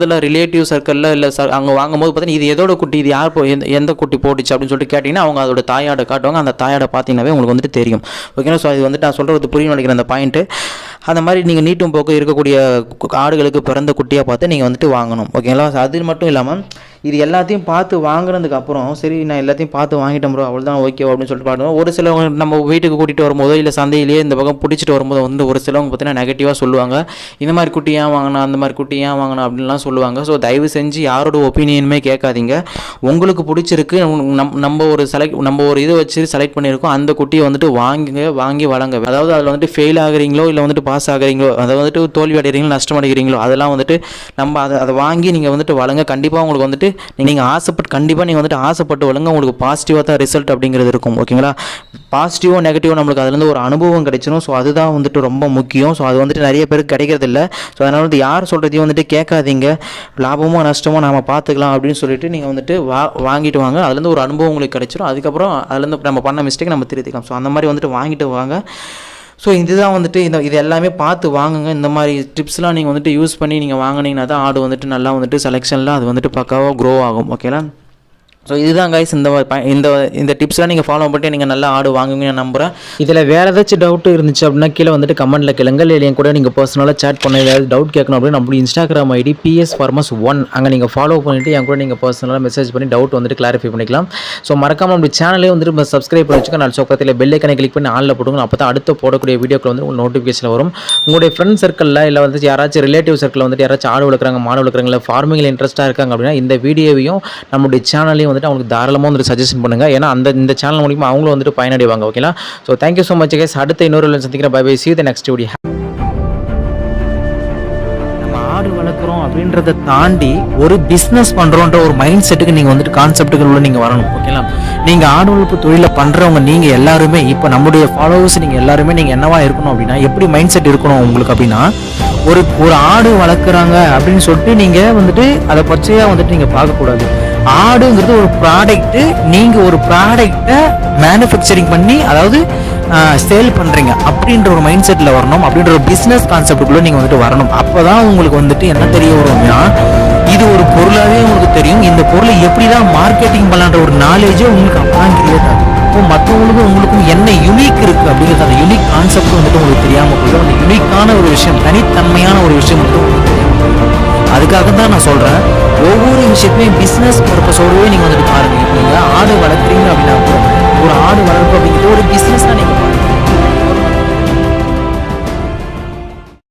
இதில் ரிலேட்டிவ் சர்க்கிளில் இல்லை சார் அங்கே வாங்கும்போது பார்த்தீங்கன்னா இது எதோட குட்டி இது யார் போ எந்த எந்த குட்டி போட்டுச்சு அப்படின்னு சொல்லிட்டு கேட்டிங்கன்னா அவங்க அதோட தாயாடை காட்டுவாங்க. அந்த தாயாடை பார்த்தீங்கன்னாவே உங்களுக்கு வந்துட்டு தெரியும். ஓகேங்களா ஸோ இது வந்துட்டு நான் சொல்கிறது புரியும் நினைக்கிறேன் அந்த பாயிண்ட்டு அந்த மாதிரி நீங்கள் நீட்டும் போக்கு இருக்கக்கூடிய ஆடுகளுக்கு பிறந்த குட்டியாக பார்த்து நீங்கள் வந்துட்டு வாங்கணும். ஓகேங்களா அது மட்டும் இல்லாமல் இது எல்லாத்தையும் பார்த்து வாங்குனதுக்கு அப்புறம் சரி நான் எல்லாத்தையும் பார்த்து வாங்கிட்டேன் ப்ரோ அவ்வளோதான் ஓகே அப்படின்னு சொல்லிட்டு பாடுவோம். ஒரு சிலவங்க நம்ம வீட்டுக்கு கூட்டிகிட்டு வரும்போதோ இல்லை சந்தையிலேயே இந்த பக்கம் பிடிச்சிட்டு வரும்போது வந்து ஒரு சிலவங்க பார்த்தீங்கன்னா நெகட்டிவாக சொல்லுவாங்க. இந்த மாதிரி குட்டி ஏன் வாங்கினா அந்த மாதிரி குட்டி ஏன் வாங்கினா அப்படின்லாம் சொல்லுவாங்க. ஸோ தயவு செஞ்சு யாரோட ஒப்பீனியனுமே கேட்காதீங்க. உங்களுக்கு பிடிச்சிருக்கு நம் நம்ம ஒரு செலக்ட் நம்ம ஒரு இதை வச்சு செலக்ட் பண்ணியிருக்கோம். அந்த குட்டியை வந்துட்டு வாங்குங்க வாங்கி வளங்க. அதாவது அதில் வந்துட்டு ஃபெயில் ஆகுறீங்களோ இல்லை வந்துட்டு பாஸ் ஆகுறீங்களோ அதை வந்துட்டு தோல்வி அடைகிறீங்களோ நஷ்டம் அடைகிறீங்களோ அதெல்லாம் வந்துட்டு நம்ம அதை அதை வாங்கி நீங்கள் வந்துட்டு வழங்க கண்டிப்பாக உங்களுக்கு வந்துட்டு நீங்கள் ஆசைப்பட்டு கண்டிப்பாக நீங்கள் வந்துட்டு ஆசைப்பட்டு வளங்க உங்களுக்கு பாசிட்டிவாக தான் ரிசல்ட் அப்படிங்கிறது இருக்கும். ஓகேங்களா பாசிட்டிவோ நெகட்டிவோ நம்மளுக்கு அதுலேருந்து ஒரு அனுபவம் கிடைச்சிடும் ஸோ அதுதான் வந்துட்டு ரொம்ப முக்கியம். ஸோ அது வந்துட்டு நிறைய பேருக்கு கிடைக்கிறது இல்லை. ஸோ அதனால் வந்து யார் சொல்கிறதையும் வந்துட்டு கேட்காதீங்க. லாபமோ நஷ்டமோ நாம் பார்த்துக்கலாம் அப்படின்னு சொல்லிட்டு நீங்கள் வந்துட்டு வா வாங்கிட்டு வாங்க. அதுலேருந்து ஒரு அனுபவம் உங்களுக்கு கிடைச்சிடும் அதுக்கப்புறம் அதுலேருந்து நம்ம பண்ண மிஸ்டேக் நம்ம திருத்திக்கலாம். ஸோ அந்த மாதிரி வந்துட்டு வாங்கிட்டு வாங்க. ஸோ இதுதான் வந்துட்டு இந்த இது எல்லாமே பார்த்து வாங்குங்க. இந்த மாதிரி டிப்ஸ்லாம் நீங்கள் வந்துட்டு யூஸ் பண்ணி நீங்கள் வாங்கினீங்கன்னா தான் ஆடு வந்துட்டு நல்லா வந்துட்டு செலெக்ஷனில் அது வந்துட்டு பக்காவாக க்ரோ ஆகும். ஓகேங்களா ஸோ இதுதான் கைஸ் இந்த இந்த இந்த டிப்ஸ்லாம் நீங்கள் ஃபாலோ பண்ணிட்டு நீங்கள் நல்லா ஆடு வாங்குவீங்கன்னு நம்புகிறேன் இதில் வேறு ஏதாச்சும் டவுட் இருந்துச்சு அப்படின்னா கீழே வந்துட்டு கமெண்ட்டில் கேளுங்க. இல்லை என் கூட நீங்கள் பர்சனலாக சேட் பண்ண ஏதாவது டவுட் கேட்கணும் அப்படின்னு நம்மளுடைய Instagram ID P S farms one அங்கே நீங்கள் ஃபாலோ பண்ணிவிட்டு என் கூட நீங்கள் பர்சனலாக மெசேஜ் பண்ணி டவுட் வந்துட்டு கிளாரிஃபை பண்ணிக்கலாம். ஸோ மறக்காமல் நம்ம சேனலே வந்துட்டு சப்ஸ்கிரைப் பண்ணி வச்சுக்க நான் சொக்கத்தில் பெல் ஐக்கனை கிளிக் பண்ணி ஆளில் போடுங்க அப்போ தான் அடுத்த போடக்கூடிய வீடியோக்கள் வந்து உங்களுக்கு நோட்டிஃபிகேஷன் வரும். உங்களுடைய ஃப்ரெண்ட் சர்க்கிளில் இல்லை வந்து யாராச்சும் ரிலேட்டிவ் சர்க்கிளில் வந்துட்டு யாராச்சும் ஆடு வளர்க்குறாங்க மாடு வளர்க்குறாங்க இல்லை ஃபார்மிங்கில் இன்ட்ரெஸ்ட்டாக இருக்காங்க அப்படின்னா இந்த வீடியோவையும் நம்மளுடைய சேனலையும் வந்துட்டு அவங்களுக்கு தாராளமாக வந்துட்டு சஜஷன் பண்ணுங்கள் ஏன்னா அந்த இந்த சேனல் மூலிமா அவங்களும் வந்துட்டு பயனடைவாங்க ஓகேங்களா so thank you so much case அடுத்த இன்னொரு சந்திக்கிறேன். Bye bye see the next video நம்ம ஆடு வளர்க்குறோம் அப்படின்றத தாண்டி ஒரு பிஸ்னஸ் பண்ணுறோன்ற ஒரு மைண்ட் செட்டுக்கு நீங்கள் வந்துட்டு கான்செப்ட்டுகளோட நீங்கள் வரணும் ஓகேங்களா நீங்கள் ஆடு வளர்ப்பு தொழிலை பண்ணுறவங்க நீங்கள் எல்லாருமே இப்போ நம்முடைய ஃபாலோவர்ஸ் நீங்கள் எல்லாருமே நீங்கள் என்னவா இருக்கணும் அப்படின்னா எப்படி மைண்ட் செட் இருக்கணும் உங்களுக்கு அப்படின்னா ஒரு ஒரு ஆடு வளர்க்குறாங்க அப்படின்னு சொல்லிட்டு நீங்கள் வந்துட்டு அதை பச்சையாக வந்துட்டு நீங்கள் பார்க்கக்கூடாது. ஆடுங்கிறது ஒரு ப்ராடக்ட்டு நீங்கள் ஒரு ப்ராடக்டை மேனுஃபேக்சரிங் பண்ணி அதாவது சேல் பண்ணுறீங்க அப்படின்ற ஒரு மைண்ட் செட்டில் வரணும். அப்படின்ற ஒரு பிஸ்னஸ் கான்செப்டுக்குள்ளே நீங்கள் வந்துட்டு வரணும். அப்போ தான் உங்களுக்கு வந்துட்டு என்ன தெரிய வரும்னா இது ஒரு பொருளாகவே உங்களுக்கு தெரியும். இந்த பொருளை எப்படி தான் மார்க்கெட்டிங் பண்ணலான்ற ஒரு நாலேஜே உங்களுக்கு அப்போ தான் கிரியேட் ஆகும். இப்போ மற்றவங்களுக்கும் உங்களுக்கும் என்ன யுனிக் இருக்குது அப்படிங்கிறது அந்த யுனிக் கான்செப்ட் வந்துட்டு உங்களுக்கு தெரியாமல் போயிடும். அந்த யுனிக்கான ஒரு விஷயம் தனித்தன்மையான ஒரு விஷயம் மட்டும் உங்களுக்கு தெரியாமல் போயிடும். அதுக்காக தான் நான் சொல்கிறேன் ஒவ்வொரு விஷயத்தையுமே பிஸ்னஸ் பர்பஸோடவே நீங்கள் வந்துட்டு பாருங்கள் இப்போ நீங்கள் ஆடு வளர்க்குறீங்க அப்படின்னா கூட ஒரு ஆடு வளர்ப்பு